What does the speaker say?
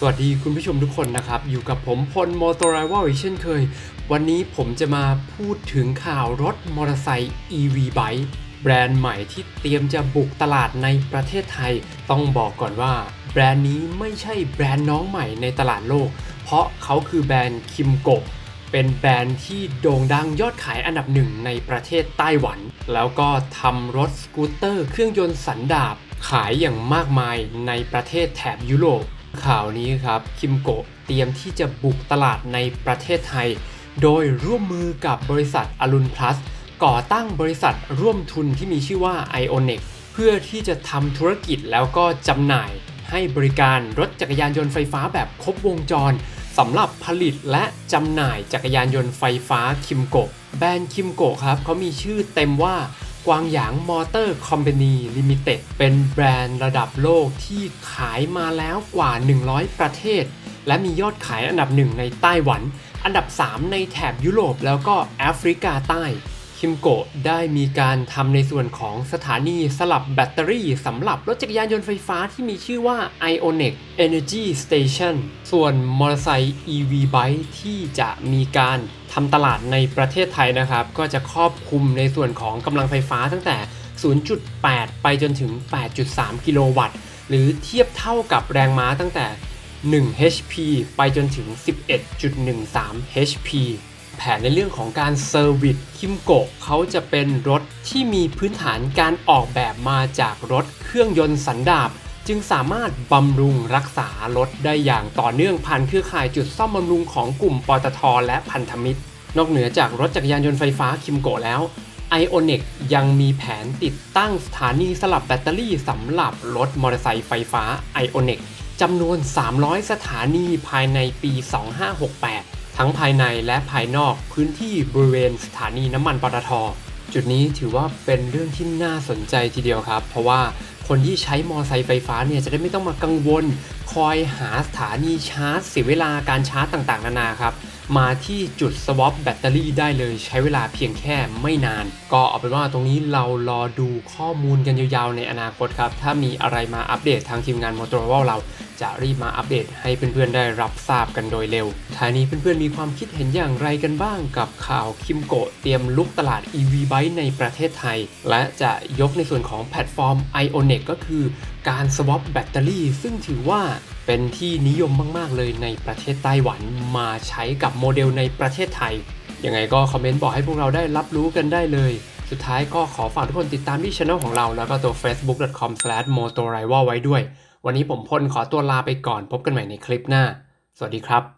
สวัสดีคุณผู้ชมทุกคนนะครับ อยู่กับผมพลมอเตอร์ไรวลเช่นเคย วันนี้ผมจะมาพูดถึงข่าวรถมอเตอร์ไซค์ EV Bike แบรนด์ใหม่ที่เตรียมจะบุกตลาดในประเทศไทย ต้องบอกก่อนว่า แบรนด์นี้ไม่ใช่แบรนด์น้องใหม่ในตลาดโลก เพราะเขาคือแบรนด์คิมโกเป็นแบรนด์ที่โด่งดังยอดขายอันดับหนึ่งในประเทศไต้หวัน แล้วก็ทำรถสกูตเตอร์ เครื่องยนต์สันดาปขายอย่างมากมายในประเทศแถบยุโรป ข่าวนี้ครับคิมโกะเตรียมที่จะบุกตลาดในประเทศไทย โดยร่วมมือกับบริษัทอรุณพลัสก่อตั้งบริษัทร่วมทุนที่มีชื่อว่า Ionic เพื่อที่จะทำธุรกิจแล้วก็จำหน่าย ให้บริการรถจักรยานยนต์ไฟฟ้าแบบครบวงจรสำหรับผลิตและจำหน่ายจักรยานยนต์ไฟฟ้าคิมโกะแบรนด์คิมโกะครับเขามีชื่อเต็มว่า กวางหยางมอเตอร์คอมพานีลิมิเต็ดเป็นแบรนด์ระดับโลกที่ขายมาแล้วกว่า 100 ประเทศ และมียอดขายอันดับหนึ่งในไต้หวัน อันดับ 3 ในแถบยุโรปแล้วก็แอฟริกาใต้ คิมโกะได้มีการทำในส่วนของสถานีสลับแบตเตอรี่สำหรับรถจักรยานยนต์ไฟฟ้าที่มีชื่อว่า Ionic Energy Station ส่วนมอเตอร์ไซค์ EV Bike ที่จะมีการทำตลาดในประเทศไทยนะครับ ก็จะครอบคลุมในส่วนของกำลังไฟฟ้าตั้งแต่ 0.8 ไปจนถึง 8.3 กิโลวัตต์ หรือเทียบเท่ากับแรงม้าตั้งแต่ 1 HP ไปจนถึง 11.13 HP แผนในเรื่องของการเซอร์วิสคิมโกะเขาจะเป็นรถที่มีพื้นฐานการออกแบบมาจากรถเครื่องยนต์สันดาปจึงสามารถบำรุงรักษารถได้อย่างต่อเนื่องผ่านเครือข่ายจุดซ่อมบำรุงของกลุ่มปตทและพันธมิตร นอกเหนือจากรถจักรยานยนต์ไฟฟ้าคิมโกะแล้ว Ionic ยังมีแผนติดตั้งสถานีสลับแบตเตอรี่สำหรับรถมอเตอร์ไซค์ไฟฟ้า Ionic จำนวน 300 สถานีภายในปี 2568 ทั้งภายในและภายนอกพื้นที่บริเวณสถานีน้ำมันปตท จุดนี้ถือว่าเป็นเรื่องที่น่าสนใจทีเดียวครับ เพราะว่าคนที่ใช้มอเตอร์ไซค์ไฟฟ้าเนี่ยจะได้ไม่ต้องมากังวล คอยหาสถานีชาร์จเสียเวลาการชาร์จต่างๆ นานาครับ มาที่จุดสวอปแบตเตอรี่ได้เลยใช้เวลาเพียงแค่ไม่นาน ก็เอาเป็นว่าตรงนี้เรารอดูข้อมูลกันยาวๆ ในอนาคตครับ ถ้ามีอะไรมาอัปเดตทางทีมงาน Motorola เราจะรีบมาอัปเดตให้เพื่อนๆได้รับทราบกันโดยเร็ว ท้ายนี้เพื่อนๆ มีความคิดเห็นอย่างไรกันบ้างกับข่าวคิมโกะเตรียมลุกตลาด EV Bike ในประเทศไทย และจะยกในส่วนของแพลตฟอร์ม Ionic ก็คือการ swap แบตเตอรี่ ซึ่งถือว่าเป็นที่นิยมมากๆ เลยในประเทศไต้หวันมาใช้กับโมเดลในประเทศไทย ยังไงก็คอมเมนต์บอกให้พวกเราได้รับรู้กันได้เลย สุดท้ายก็ขอฝากทุกคนติดตามที่ช่องของเรา แล้วก็ตัว facebook.com/motorival ไว้ด้วย วันนี้ผมพลขอตัวลาไปก่อนพบกันใหม่ในคลิปหน้า สวัสดีครับ